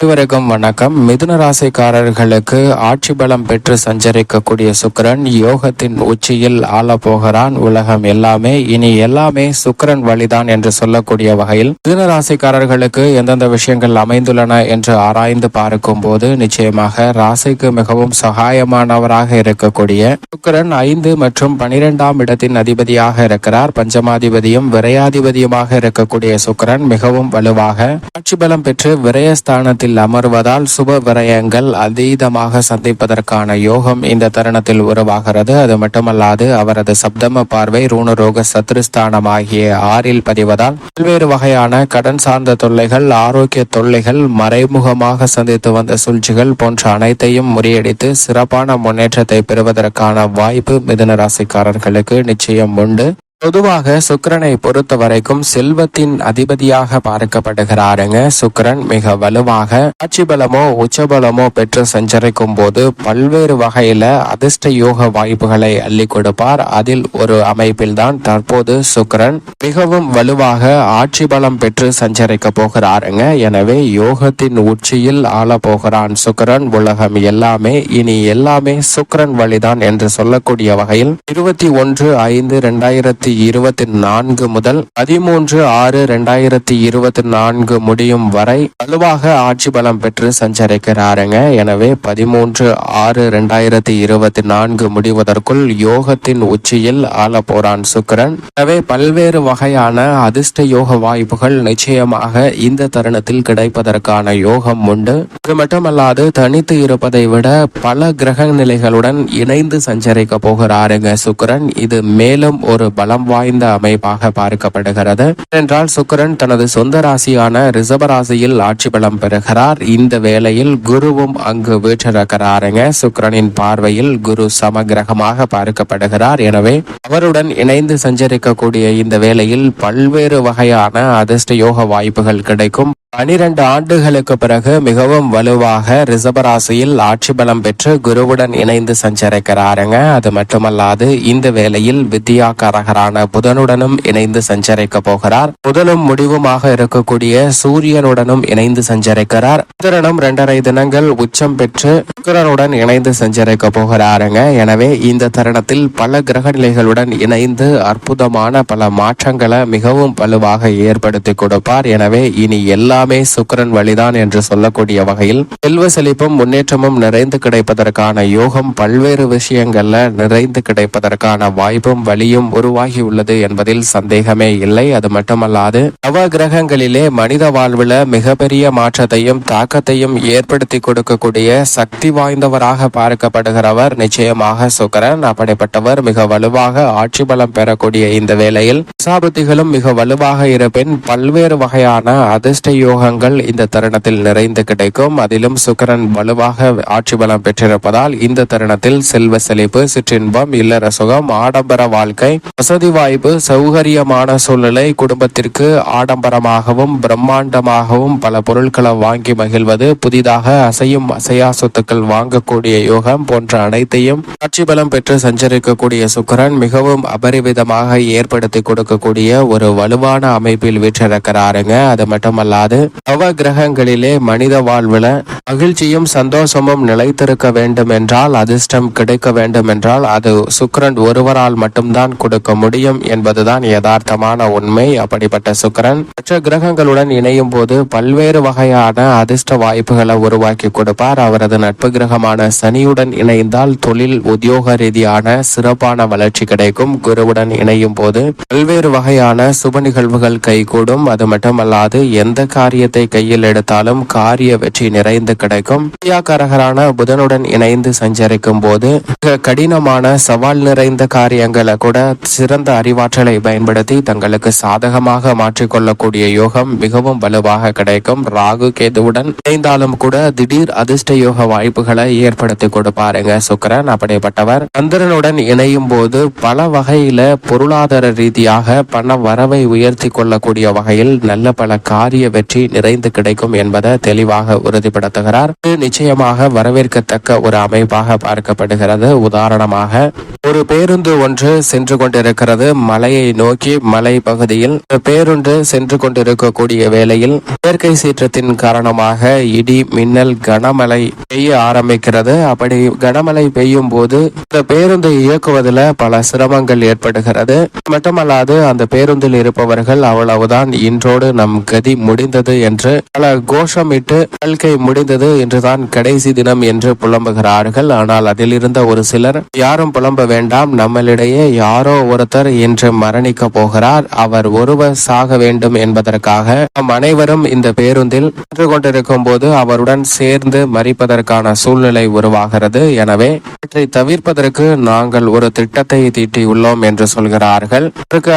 அனைவருக்கும் வணக்கம். மிதுன ராசிக்காரர்களுக்கு ஆட்சி பலம் பெற்று சஞ்சரிக்கக்கூடிய சுக்கிரன் யோகத்தின் உச்சியில் ஆள போகிறான். உலகம் எல்லாமே இனி எல்லாமே சுக்கிரன் வழிதான் என்று சொல்லக்கூடிய வகையில் மிதுன ராசிக்காரர்களுக்கு எந்தெந்த விஷயங்கள் அமைந்துள்ளன என்று ஆராய்ந்து பார்க்கும் போது நிச்சயமாக ராசிக்கு மிகவும் சகாயமானவராக இருக்கக்கூடிய சுக்கிரன் ஐந்து மற்றும் பனிரெண்டாம் இடத்தின் அதிபதியாக இருக்கிறார். பஞ்சமாதிபதியும் விரையாதிபதியுமாக இருக்கக்கூடிய சுக்கரன் மிகவும் வலுவாக ஆட்சி பலம் பெற்று விரயஸ்தானத்தில் அமர்வதால் சுப விரயங்கள் அதீதமாக சந்திப்பதற்கான யோகம் இந்த தருணத்தில் உருவாகிறது. அது மட்டுமல்லாது அவரது சப்தம பார்வை ரூணரோக சத்ருஸ்தானம் ஆகிய ஆறில் பதிவதால் பல்வேறு வகையான கடன் சார்ந்த தொல்லைகள் ஆரோக்கிய தொல்லைகள் மறைமுகமாக சந்தித்து வந்த சூழ்ச்சிகள் போன்ற அனைத்தையும் முறியடித்து சிறப்பான முன்னேற்றத்தை பெறுவதற்கான வாய்ப்பு மிதுன ராசிக்காரர்களுக்கு நிச்சயம் உண்டு. பொதுவாக சுக்கரனை பொறுத்த வரைக்கும் செல்வத்தின் அதிபதியாக பார்க்கப்படுகிறாருங்க. சுக்கரன் மிக வலுவாக ஆட்சி பலமோ உச்சபலமோ பெற்று சஞ்சரிக்கும் போது பல்வேறு வகையில அதிர்ஷ்ட யோக வாய்ப்புகளை அள்ளி கொடுப்பார். அதில் ஒரு அமைப்பில் தான் தற்போது சுக்கிரன் மிகவும் வலுவாக ஆட்சி பலம் பெற்று சஞ்சரிக்க போகிறாருங்க. எனவே யோகத்தின் உச்சியில் ஆள போகிறான் சுக்கிரன். உலகம் எல்லாமே இனி எல்லாமே சுக்கரன் வழிதான் என்று சொல்லக்கூடிய வகையில் இருபத்தி ஒன்று ஐந்து இரண்டாயிரத்தி இருபத்தி நான்கு முதல் பதிமூன்று ஆறு இரண்டாயிரத்தி இருபத்தி நான்கு முடியும் வரை வலுவாக ஆட்சி பலம் பெற்று சஞ்சரிக்கிறாருங்க. எனவே பதிமூன்று ஆறு இரண்டாயிரத்தி இருபத்தி நான்கு முடிவதற்குள் யோகத்தின் உச்சியில் ஆள போறான் சுக்கரன். எனவே பல்வேறு வகையான அதிர்ஷ்ட யோக வாய்ப்புகள் நிச்சயமாக இந்த தருணத்தில் கிடைப்பதற்கான யோகம் உண்டு. அது மட்டுமல்லாது தனித்து இருப்பதை விட பல கிரக நிலைகளுடன் இணைந்து சஞ்சரிக்க போகிறாருங்க சுக்கிரன். இது மேலும் ஒரு பலம் வாய்ந்த அமைப்பாக பார்க்கப்படுகிறது. என்றால் சுக்கிரன் தனது சொந்த ராசியான ரிஷப ராசியில் ஆட்சி பலம் பெறுகிறார். இந்த வேளையில் குருவும் அங்கு வீற்றிருக்கிறாருங்க. சுக்கிரனின் பார்வையில் குரு சமகிரகமாக பார்க்கப்படுகிறார். எனவே அவருடன் இணைந்து சஞ்சரிக்கக்கூடிய இந்த வேளையில் பல்வேறு வகையான அதிர்ஷ்ட யோக வாய்ப்புகள் கிடைக்கும். பனிரெண்டு ஆண்டுகளுக்கு பிறகு மிகவும் வலுவாக ரிஷபராசியில் ஆட்சி பலம் பெற்று குருவுடன் இணைந்து சஞ்சரிக்கிறாருங்க. அது மட்டுமல்லாது இந்த வேளையில் வித்யாகாரகரான புதனுடனும் இணைந்து சஞ்சரிக்க போகிறார். முதலும் முடிவுமாக இருக்கக்கூடிய சூரியனுடனும் இணைந்து சஞ்சரிக்கிறார். சந்திரனும் இரண்டரை தினங்கள் உச்சம் பெற்று சுக்கரனுடன் இணைந்து சஞ்சரிக்க போகிறாருங்க. எனவே இந்த தருணத்தில் பல கிரக நிலைகளுடன் இணைந்து அற்புதமான பல மாற்றங்களை மிகவும் வலுவாக ஏற்படுத்தி கொடுப்பார். எனவே இனி எல்லா எல்லாமே சுக்கரன் வழிதான் என்று சொல்லக்கூடிய வகையில் செல்வ செழிப்பும் முன்னேற்றமும் நிறைந்து கிடைப்பதற்கான யோகம் பல்வேறு விஷயங்கள்ல நிறைந்து கிடைப்பதற்கான வாய்ப்பும் வழியும் உருவாகி உள்ளது என்பதில் சந்தேகமே இல்லை. அது மட்டுமல்லாது நவ கிரகங்களிலே மனித வாழ்வுல மிகப்பெரிய மாற்றத்தையும் தாக்கத்தையும் ஏற்படுத்தி கொடுக்கக்கூடிய சக்தி வாய்ந்தவராக பார்க்கப்படுகிறவர் நிச்சயமாக சுக்கரன். அப்படிப்பட்டவர் மிக வலுவாக ஆட்சி பலம் பெறக்கூடிய இந்த வேளையில் சாபுத்திகளும் மிக வலுவாக இருப்பின் பல்வேறு வகையான அதிர்ஷ்ட யோகங்கள் இந்த தருணத்தில் நிறைந்து கிடைக்கும். அதிலும் சுக்கரன் வலுவாக ஆட்சி பலம் பெற்றிருப்பதால் இந்த தருணத்தில் செல்வ செழிப்பு சிற்றின்பம் இல்லற சுகம் ஆடம்பர வாழ்க்கை வசதி வாய்ப்பு சௌகரியமான சூழ்நிலை குடும்பத்திற்கு ஆடம்பரமாகவும் பிரம்மாண்டமாகவும் பல பொருட்களை வாங்கி மகிழ்வது புதிதாக அசையும் அசையா சொத்துக்கள் வாங்கக்கூடிய யோகம் போன்ற அனைத்தையும் ஆட்சி பலம் பெற்று சஞ்சரிக்கக்கூடிய சுக்கரன் மிகவும் அபரிவிதமாக ஏற்படுத்தி கொடுக்கக்கூடிய ஒரு வலுவான அமைப்பில் வீற்றிருக்கிறாருங்க. அது மட்டுமல்லாது நவ கிரகங்களிலே மனித வாழ்வுல மகிழ்ச்சியும் சந்தோஷமும் நிலைத்திருக்க வேண்டும் என்றால் அதிர்ஷ்டம் கிடைக்க வேண்டும் என்றால் அது சுக்கிரன் ஒருவரால் மட்டும்தான் கொடுக்க முடியும் என்பதுதான் யதார்த்தமான உண்மை. அப்படிப்பட்ட சுக்கரன் மற்ற கிரகங்களுடன் இணையும் போது பல்வேறு வகையான அதிர்ஷ்ட வாய்ப்புகளை உருவாக்கி கொடுப்பார். அவரது நட்பு கிரகமான சனியுடன் இணைந்தால் தொழில் உத்தியோக ரீதியான சிறப்பான வளர்ச்சி கிடைக்கும். குருவுடன் இணையும் போது பல்வேறு வகையான சுப நிகழ்வுகள் கைகூடும். அது மட்டுமல்லாது எந்த காரியத்தை கையில் எடுத்தாலும் காரிய வெற்றி நிறைந்து கிடைக்கும். வித்யாகாரகரான புதனுடன் இணைந்து சஞ்சரிக்கும் போது மிக கடினமான சவால் நிறைந்த காரியங்களை கூட சிறந்த அறிவாற்றலை பயன்படுத்தி தங்களுக்கு சாதகமாக மாற்றிக்கொள்ளக்கூடிய யோகம் மிகவும் வலுவாக கிடைக்கும். ராகு கேதுவுடன் இணைந்தாலும் கூட திடீர் அதிர்ஷ்ட யோக வாய்ப்புகளை ஏற்படுத்தி கொடுப்பாருங்க. சுக்கரன் அப்படிப்பட்டவர். சந்திரனுடன் இணையும் போது பல வகையில பொருளாதார ரீதியாக பண வரவை உயர்த்தி கொள்ளக்கூடிய வகையில் நல்ல பல காரிய வெற்றி வெற்றி நிறைந்து கிடைக்கும் என்பதை தெளிவாக உறுதிப்படுத்துகிறார். நிச்சயமாக வரவேற்கத்தக்க ஒரு அமைப்பாக பார்க்கப்படுகிறது. உதாரணமாக ஒரு பேருந்து ஒன்று சென்று கொண்டிருக்கிறது. மலையை நோக்கி மலை பகுதியில் பேருந்து சென்று கொண்டிருக்கக்கூடிய வேளையில் இயற்கை சீற்றத்தின் காரணமாக இடி மின்னல் கனமழை பெய்ய ஆரம்பிக்கிறது. அப்படி கனமழை பெய்யும் போது இந்த பேருந்தை இயக்குவதில் பல சிரமங்கள் ஏற்படுகிறது. மட்டுமல்லாது அந்த பேருந்தில் இருப்பவர்கள் அவ்வளவுதான் இன்றோடு நம் கதி முடிந்தது என்று பல கோஷமிட்டு வாழ்க்கை முடிந்தது என்றுதான் கடைசி தினம் என்று புலம்புகிறார்கள். ஆனால் அதில் இருந்த ஒரு சிலர் யாரும் புலம்ப வேண்டாம் நம்மளிடையே யாரோ ஒருத்தர் இன்று மரணிக்க போகிறார். அவர் ஒருவர் சாக வேண்டும் என்பதற்காக நம் அனைவரும் இந்த பேருந்தில் சென்று கொண்டிருக்கும் போது அவருடன் சேர்ந்து மறிப்பதற்கான சூழ்நிலை உருவாகிறது. எனவே இவற்றை தவிர்ப்பதற்கு நாங்கள் ஒரு திட்டத்தை தீட்டியுள்ளோம் என்று சொல்கிறார்கள்.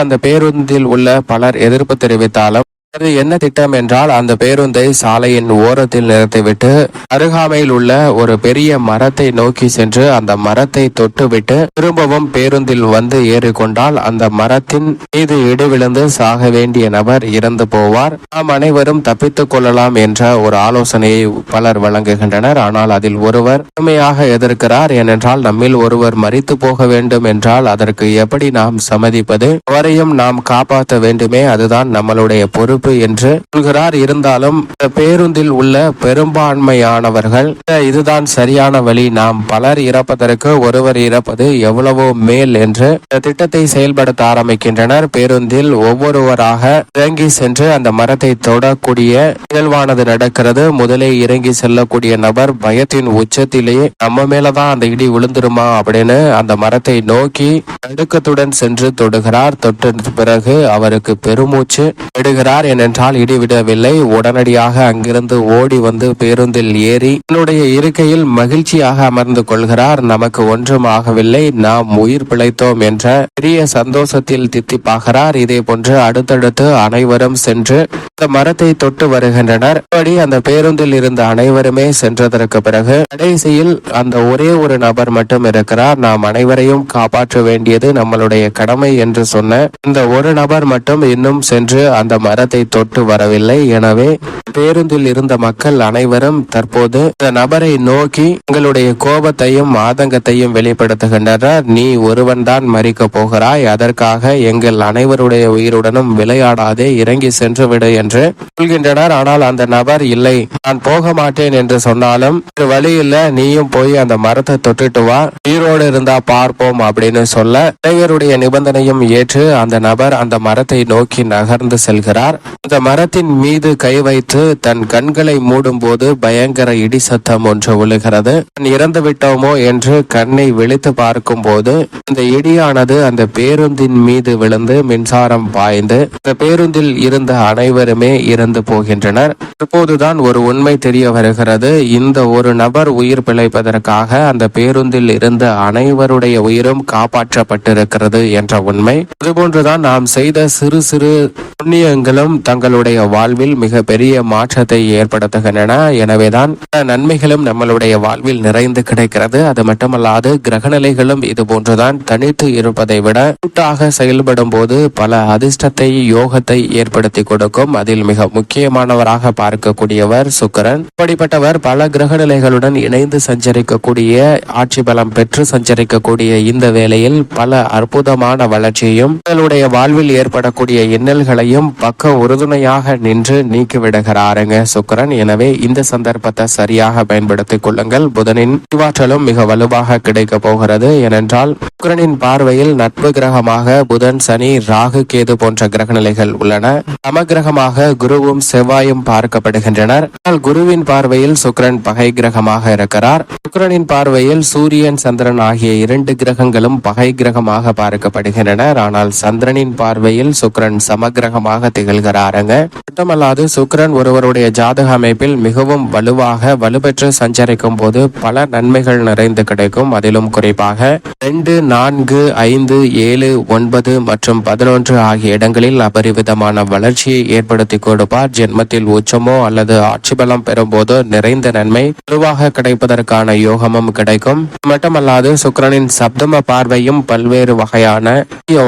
அந்த பேருந்தில் உள்ள பலர் எதிர்ப்பு தெரிவித்தாலும் அது என்ன திட்டம் என்றால் அந்த பேருந்தை சாலையின் ஓரத்தில் நிறுத்திவிட்டு அருகாமையில் உள்ள ஒரு பெரிய மரத்தை நோக்கி சென்று அந்த மரத்தை தொட்டுவிட்டு திரும்பவும் பேருந்தில் வந்து ஏறிக்கொண்டால் அந்த மரத்தின் மீது இடுவிழுந்து சாக வேண்டிய நபர் இறந்து போவார். நாம் அனைவரும் தப்பித்துக் கொள்ளலாம் என்ற ஒரு ஆலோசனையை பலர் வழங்குகின்றனர். ஆனால் அதில் ஒருவர் உண்மையாக எதிர்க்கிறார். ஏனென்றால் நம்மில் ஒருவர் மறித்து போக வேண்டும் என்றால் அதற்கு எப்படி நாம் சம்மதிப்பது? அவரையும் நாம் காப்பாற்ற வேண்டுமே. அதுதான் நம்மளுடைய பொறுப்பு. என்று சொல்கிறார். இருந்தாலும் பேருந்தில் உள்ள பெரும்பான்மையானவர்கள் இதுதான் சரியான வழி. நாம் பலர் இறப்பதற்கு ஒருவர் இறப்பது எவ்வளவோ மேல் என்று திட்டத்தை செயல்படுத்த ஆரம்பிக்கின்றனர். பேருந்தில் ஒவ்வொருவராக இறங்கி சென்று அந்த மரத்தை தொடக்கூடிய நிகழ்வானது நடக்கிறது. முதலே இறங்கி செல்லக்கூடிய நபர் பயத்தின் உச்சத்திலேயே நம்ம மேலதான் அந்த இடி விழுந்துருமா? அப்படின்னு அந்த மரத்தை நோக்கி நடுக்கத்துடன் சென்று தொடுகிறார். தொட்ட பிறகு அவருக்கு பெருமூச்சு விடுகிறார் ஏனென்றால் இடிவிடவில்லை. உடனடியாக அங்கிருந்து ஓடி வந்து பேருந்தில் ஏறி தன்னுடைய இருக்கையில் மகிழ்ச்சியாக அமர்ந்து கொள்கிறார். நமக்கு ஒன்றும் ஆகவில்லை. நாம் உயிர் பிழைத்தோம் என்ற பெரிய சந்தோஷத்தில் தித்திப்பாகிறார். இதே போன்று அடுத்தடுத்து அனைவரும் சென்று இந்த மரத்தை தொட்டு வருகின்றனர். இப்படி அந்த பேருந்தில் இருந்த அனைவருமே சென்றதற்கு பிறகு கடைசியில் அந்த ஒரே ஒரு நபர் மட்டும் இருக்கிறார். நாம் அனைவரையும் காப்பாற்ற வேண்டியது நம்மளுடைய கடமை என்று சொன்ன இந்த ஒரு நபர் மட்டும் இன்னும் சென்று அந்த மரத்தை தொட்டு வரவில்லை. எனவே பேருந்தில் இருந்த மக்கள் அனைவரும் தற்போது இந்த நபரை நோக்கி எங்களுடைய கோபத்தையும் ஆதங்கத்தையும் வெளிப்படுத்துகின்றனர். நீ ஒருவன் தான் மறிக்க போகிறாய். அதற்காக எங்கள் அனைவருடைய உயிருடனும் விளையாடாதே. இறங்கி சென்று விடு என்று சொல்கின்றனர். ஆனால் அந்த நபர் இல்லை. நான் போக மாட்டேன் என்று சொன்னாலும் வழி இல்ல. நீயும் போய் அந்த மரத்தை தொட்டுட்டு வா. உயிரோடு இருந்தா பார்ப்போம் அப்படின்னு சொல்ல இளைஞருடைய நிபந்தனையும் ஏற்று அந்த நபர் அந்த மரத்தை நோக்கி நகர்ந்து செல்கிறார். அந்த மரத்தின் மீது கை வைத்து தன் கண்களை மூடும் போது பயங்கர இடி சத்தம் ஒன்று விழுகிறது இறந்து விட்டோமோ? என்று கண்ணை விழித்து பார்க்கும் போது அந்த இடியானது அந்த பேருந்தின் மீது விழுந்து மின்சாரம் பாய்ந்து அந்த பேருந்தில் இருந்த அனைவருமே இறந்து போகின்றனர். தற்போதுதான் ஒரு உண்மை தெரிய வருகிறது. இந்த ஒரு நபர் உயிர் பிழைப்பதற்காக அந்த பேருந்தில் இருந்த அனைவருடைய உயிரும் காப்பாற்றப்பட்டிருக்கிறது என்ற உண்மை. அதுபோன்றுதான் நாம் செய்த சிறு சிறு புண்ணியங்களும் தங்களுடைய வாழ்வில் மிக பெரிய மாற்றத்தை ஏற்படுத்துகின்றன. எனவேதான் நன்மைகளும் நம்மளுடைய வாழ்வில் நிறைந்து கிடைக்கிறது. அது மட்டுமல்லாது கிரகநிலைகளும் இது போன்றுதான் தனித்து இருப்பதை விட கூட்டாக செயல்படும் போது பல அதிர்ஷ்டத்தை யோகத்தை ஏற்படுத்தி கொடுக்கும். அதில் மிக முக்கியமானவராக பார்க்கக்கூடியவர் சுக்கரன். இப்படிப்பட்டவர் பல கிரகநிலைகளுடன் இணைந்து சஞ்சரிக்கக்கூடிய ஆட்சி பலம் பெற்று சஞ்சரிக்கக்கூடிய இந்த வேளையில் பல அற்புதமான வளர்ச்சியையும் உங்களுடைய வாழ்வில் ஏற்படக்கூடிய இன்னல்களையும் பக்க உறுதுணையாக நின்று நீக்கிவிடுகிறாருங்க. சுக்கிரன் எனவே இந்த சந்தர்ப்பத்தை சரியாக பயன்படுத்திக் கொள்ளுங்கள். புதனின் அறிவாற்றலும் மிக வலுவாக கிடைக்க போகிறது. ஏனென்றால் சுக்கிரனின் பார்வையில் நட்பு கிரகமாக புதன் சனி ராகு கேது போன்ற கிரகநிலைகள் உள்ளன. சமகிரகமாக குருவும் செவ்வாயும் பார்க்கப்படுகின்றனர். ஆனால் குருவின் பார்வையில் சுக்கிரன் பகை கிரகமாக இருக்கிறார். சுக்கிரனின் பார்வையில் சூரியன் சந்திரன் ஆகிய இரண்டு கிரகங்களும் பகை கிரகமாக பார்க்கப்படுகின்றனர். ஆனால் சந்திரனின் பார்வையில் சுக்கிரன் சமகிரகமாக கொண்டாடுறாங்க மட்டுமல்லாது சுக்கரன் ஒருவருடைய ஜாதக அமைப்பில் மிகவும் வலுவாக வலுப்பெற்று சஞ்சரிக்கும் போது பல நன்மைகள் நிறைந்து கிடைக்கும். அதிலும் குறிப்பாக ரெண்டு நான்கு ஐந்து ஏழு ஒன்பது மற்றும் பதினொன்று ஆகிய இடங்களில் அபரிவிதமான வளர்ச்சியை ஏற்படுத்தி கொடுப்பார். ஜென்மத்தில் உச்சமோ அல்லது ஆட்சி பலம் பெறும்போதோ நிறைந்த நன்மை வலுவாக கிடைப்பதற்கான யோகமும் கிடைக்கும். மட்டுமல்லாது சுக்கரனின் சப்தம பார்வையும் பல்வேறு வகையான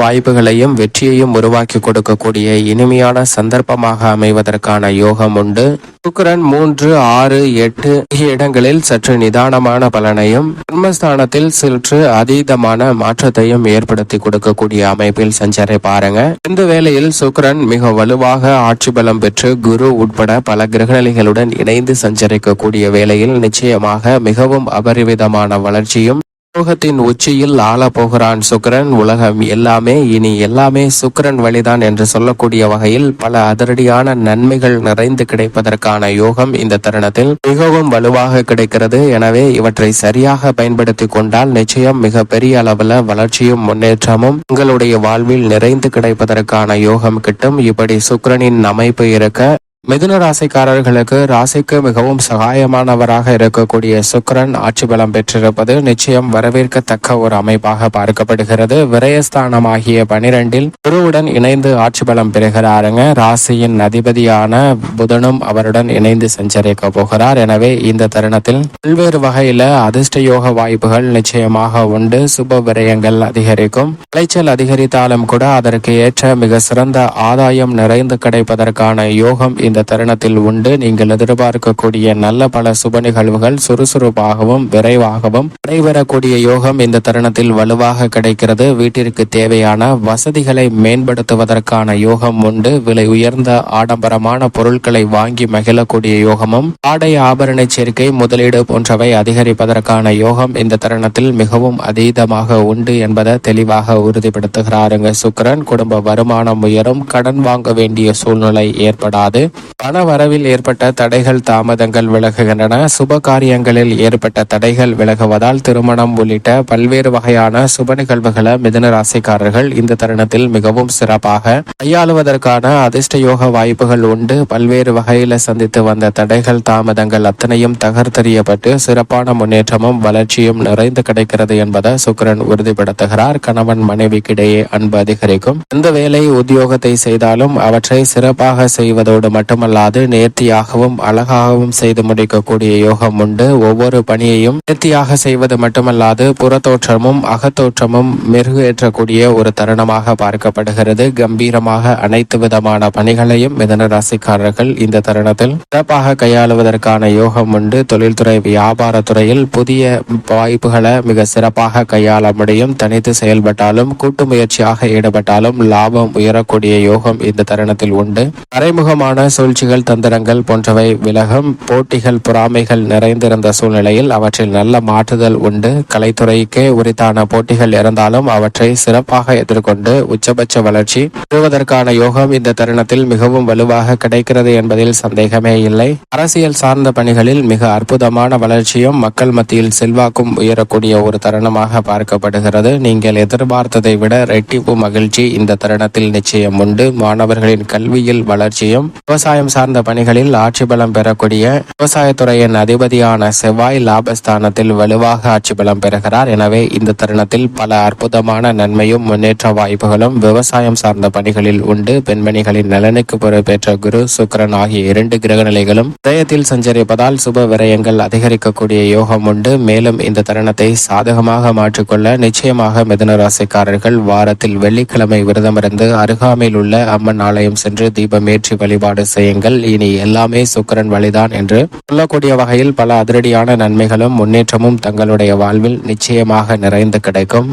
வாய்ப்புகளையும் வெற்றியையும் உருவாக்கி கொடுக்கக்கூடிய இனிமையான சந்தர்ப்பமாக அமைவதற்கான யோகம் உண்டு. சுக்கிரன் மூன்று ஆறு எட்டு இடங்களில் சற்று நிதானமான பலனையும் கர்மஸ்தானத்தில் சற்று அதீதமான மாற்றத்தையும் ஏற்படுத்தி கொடுக்கக்கூடிய அமைப்பில் சஞ்சரை பாருங்க. இந்த வேளையில் சுக்கரன் மிக வலுவாக ஆட்சி பலம் பெற்று குரு உட்பட பல கிரகநிலைகளுடன் இணைந்து சஞ்சரிக்கக்கூடிய வேளையில் நிச்சயமாக மிகவும் அபரிவிதமான வளர்ச்சியும் உலோகத்தின் உச்சியில் ஆள போகிறான் சுக்கரன். உலகம் எல்லாமே இனி எல்லாமே சுக்கரன் வழிதான் என்று சொல்லக்கூடிய வகையில் பல அதிரடியான நன்மைகள் நிறைந்து கிடைப்பதற்கான யோகம் இந்த தருணத்தில் மிகவும் வலுவாக கிடைக்கிறது. எனவே இவற்றை சரியாக பயன்படுத்தி கொண்டால் நிச்சயம் மிக பெரிய அளவுல வளர்ச்சியும் முன்னேற்றமும் உங்களுடைய வாழ்வில் நிறைந்து கிடைப்பதற்கான யோகம் கிட்டும். இப்படி சுக்கிரனின் அமைப்பு இருக்க மிதுன ராசிக்காரர்களுக்கு ராசிக்கு மிகவும் சகாயமானவராக இருக்கக்கூடிய சுக்கரன் ஆட்சி பலம் பெற்றிருப்பது நிச்சயம் வரவேற்கத்தக்க ஒரு அமைப்பாக பார்க்கப்படுகிறது. விரயஸ்தானமாகிய பனிரெண்டில் குருவுடன் இணைந்து ஆட்சி பலம் பெறுகிறாருங்க. ராசியின் அதிபதியான புதனும் அவருடன் இணைந்து சஞ்சரிக்க போகிறார். எனவே இந்த தருணத்தில் பல்வேறு வகையில அதிர்ஷ்ட யோக வாய்ப்புகள் நிச்சயமாக உண்டு. சுப விரயங்கள் அதிகரிக்கும். விளைச்சல் அதிகரித்தாலும் கூட அதற்கு ஏற்ற மிக சிறந்த ஆதாயம் நிறைந்து கிடைப்பதற்கான யோகம் இந்த தருணத்தில் உண்டு. நீங்கள் எதிர்பார்க்கக்கூடிய நல்ல பல சுப நிகழ்வுகள் சுறுசுறுப்பாகவும் விரைவாகவும் நடைபெறக்கூடிய யோகம் இந்த தருணத்தில் வலுவாக கிடைக்கிறது. வீட்டிற்கு தேவையான வசதிகளை மேம்படுத்துவதற்கான யோகம் உண்டு. விலை உயர்ந்த ஆடம்பரமான பொருட்களை வாங்கி மகிழக்கூடிய யோகமும் ஆடை ஆபரண சேர்க்கை முதலீடு போன்றவை அதிகரிப்பதற்கான யோகம் இந்த தருணத்தில் மிகவும் அதீதமாக உண்டு என்பதை தெளிவாக உறுதிப்படுத்துகிறாருங்க சுக்கரன். குடும்ப வருமானம் உயரும் கடன் வாங்க வேண்டிய சூழ்நிலை ஏற்படாது. பண வரவில் ஏற்பட்ட தடைகள் தாமதங்கள் விலகுகின்றன. சுப காரியங்களில் ஏற்பட்ட தடைகள் விலகுவதால் திருமணம் உள்ளிட்ட பல்வேறு வகையான சுப நிகழ்வுகளை மிதுன ராசிக்காரர்கள் இந்த தருணத்தில் மிகவும் சிறப்பாக கையாளுவதற்கான அதிர்ஷ்ட யோக வாய்ப்புகள் உண்டு. பல்வேறு வகையில சந்தித்து வந்த தடைகள் தாமதங்கள் அத்தனையும் தகர்த்தெறியப்பட்டு சிறப்பான முன்னேற்றமும் வளர்ச்சியும் நிறைந்து கிடைக்கிறது என்பதை சுக்கிரன் உறுதிப்படுத்துகிறார். கணவன் மனைவிக்கிடையே அன்பு அதிகரிக்கும். எந்த வேலை உத்தியோகத்தை செய்தாலும் அவற்றை சிறப்பாக செய்வதோடு மட்டும் மட்டுமல்லாது நேர்த்தியாகவும் அழகாகவும் செய்து முடிக்கக்கூடிய யோகம் உண்டு. ஒவ்வொரு பணியையும் நேர்த்தியாக செய்வது மட்டுமல்லாது புறத்தோற்றமும் அகத்தோற்றமும் மெருகேற்றக்கூடிய ஒரு தருணமாக பார்க்கப்படுகிறது. கம்பீரமாக அனைத்து விதமான பணிகளையும் மிதன ராசிக்காரர்கள் இந்த தருணத்தில் சிறப்பாக கையாளுவதற்கான யோகம் உண்டு. தொழில்துறை வியாபாரத்துறையில் புதிய வாய்ப்புகளை மிக சிறப்பாக கையாள முடியும். தனித்து செயல்பட்டாலும் கூட்டு முயற்சியாக ஈடுபட்டாலும் லாபம் உயரக்கூடிய யோகம் இந்த தருணத்தில் உண்டு. மறைமுகமான சூழ்ச்சிகள் தந்திரங்கள் போன்றவை விலகும். போட்டிகள் பொறாமைகள் நிறைந்திருந்த சூழ்நிலையில் அவற்றில் நல்ல மாற்றுதல் உண்டு. கலைத்துறைக்கே உரித்தான போட்டிகள் இருந்தாலும் அவற்றை சிறப்பாக எதிர்கொண்டு உச்சபட்ச வளர்ச்சி பெறுவதற்கான யோகம் இந்த தருணத்தில் மிகவும் வலுவாக கிடைக்கிறது என்பதில் சந்தேகமே இல்லை. அரசியல் சார்ந்த பணிகளில் மிக அற்புதமான வளர்ச்சியும் மக்கள் மத்தியில் செல்வாக்கும் உயரக்கூடிய ஒரு தருணமாக பார்க்கப்படுகிறது. நீங்கள் எதிர்பார்த்ததை விட ரெட்டிப்பு மகிழ்ச்சி இந்த தருணத்தில் நிச்சயம் உண்டு. மாணவர்களின் கல்வியில் வளர்ச்சியும் விவசாயம் சார்ந்த பணிகளில் ஆட்சி பலம் பெறக்கூடிய விவசாயத்துறையின் அதிபதியான செவ்வாய் லாபஸ்தானத்தில் வலுவாக ஆட்சி பலம் பெறுகிறார். எனவே இந்த தருணத்தில் பல அற்புதமான நன்மையும் முன்னேற்ற வாய்ப்புகளும் விவசாயம் சார்ந்த பணிகளில் உண்டு. பெண்மணிகளின் நலனுக்கு பொறுப்பேற்ற குரு சுக்கிரன் ஆகிய இரண்டு கிரக நிலைகளும் இதயத்தில் சஞ்சரிப்பதால் சுப விரயங்கள் அதிகரிக்கக்கூடிய யோகம் உண்டு. மேலும் இந்த தருணத்தை சாதகமாக மாற்றிக்கொள்ள நிச்சயமாக மிதனராசிக்காரர்கள் வாரத்தில் வெள்ளிக்கிழமை விரதமிருந்து அருகாமையில் உள்ள அம்மன் ஆலயம் சென்று தீபம் ஏற்றி வழிபாடு செய்ய செய்யுங்கள் இனி எல்லாமே சுக்கிரன் வழிதான் என்று சொல்லக்கூடிய வகையில் பல அதிரடியான நன்மைகளும் முன்னேற்றமும் தங்களுடைய வாழ்வில் நிச்சயமாக நிறைந்து கிடைக்கும்.